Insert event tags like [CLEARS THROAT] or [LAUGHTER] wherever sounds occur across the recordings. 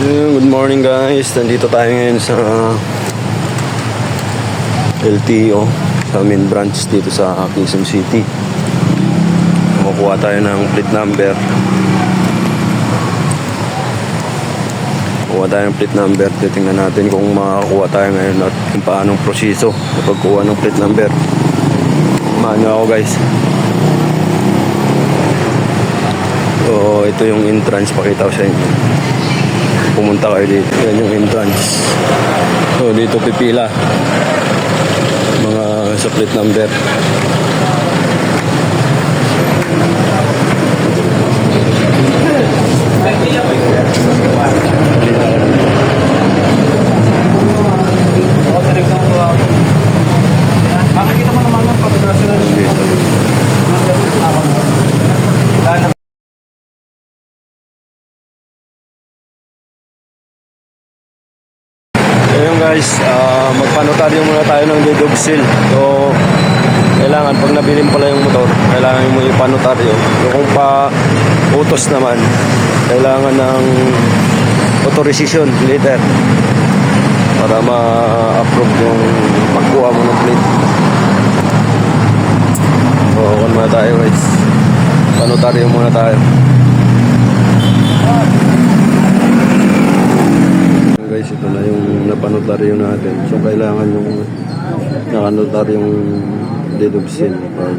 Good morning guys, nandito tayo ngayon sa LTO sa main branch dito sa Quezon City. Kumukuha tayo ng plate number. Kuha tayo ng plate number. Titingnan natin kung makakakuha tayo ngayon at kung paanong proseso sa pagkuha ng plate number. Niyo ako guys. So, ito yung entrance. Pakita ko sa inyo pumunta kayo dito. Yan yung entrance. So, dito pipila. Mga sa plate number. Ayun guys, ah, magpanotaryo muna tayo ng deed seal. So, kailangan pag nabilin pala yung motor, kailangan mo ipanotaryo. So, kung pa utos naman, kailangan ng authorization letter para ma-approve yung pagkuha mo ng plate. So, kung muna tayo guys. Panotaryo muna tayo. Guys, ito na yung napanotaryo natin. So, kailangan yung nakanotaryo yung deed of sin. Pag,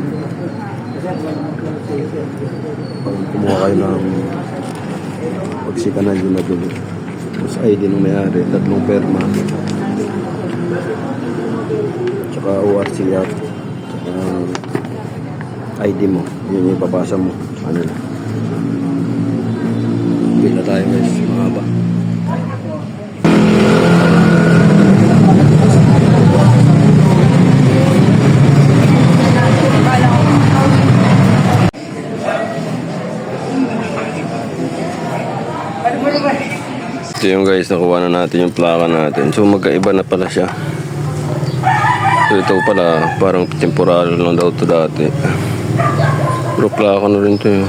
pag kumuha kayo ng pagsikanan yung nadulo. Tapos ID ng may-ari, tatlong perma. Tsaka ORC at tsaka ID mo. Yun yung ipapasa mo. Ano na. Bila tayo guys, mahaba. Ito yung guys, nakuha na natin yung plaka natin. So magkaiba na pala siya. So ito pala, parang temporal lang daw to dati. Pero plaka na rin to yun.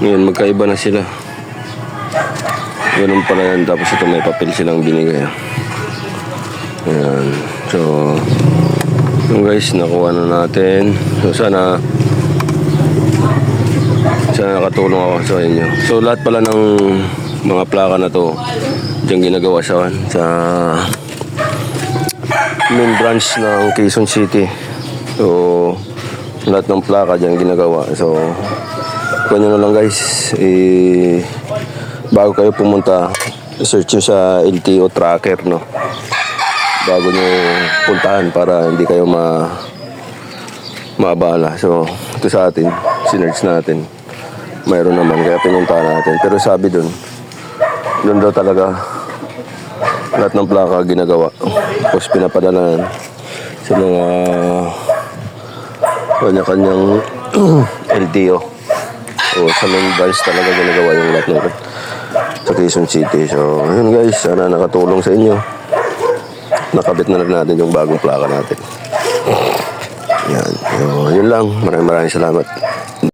Ngayon, magkaiba na sila. Ganun pala yan. Tapos ito may papel silang binigay. Ayan. So, yung guys, nakuha na natin. So sana sana nakatulong ako sa inyo. So lahat pala ng mga plaka na to diyan ginagawa sa sa main branch ng Quezon City. So lahat ng plaka diyan ginagawa. So kuha na lang guys. Eh, bago kayo pumunta, search nyo sa LTO tracker no. Bago nyo puntahan para hindi kayo ma maabala. So, ito sa atin, sinerch natin. Mayroon naman, kaya pinuntahan natin. Pero sabi dun, daw talaga lahat ng plaka ginagawa. Tapos pinapadala sa mga kanya-kanyang [CLEARS THROAT] LTO. So, sa main branch talaga ginagawa yung lahat ng sa Quezon City. So, yun guys, sana nakatulong sa inyo. Nakabit na rin natin yung bagong plaka natin. Yan. So, yun lang. Maraming maraming salamat.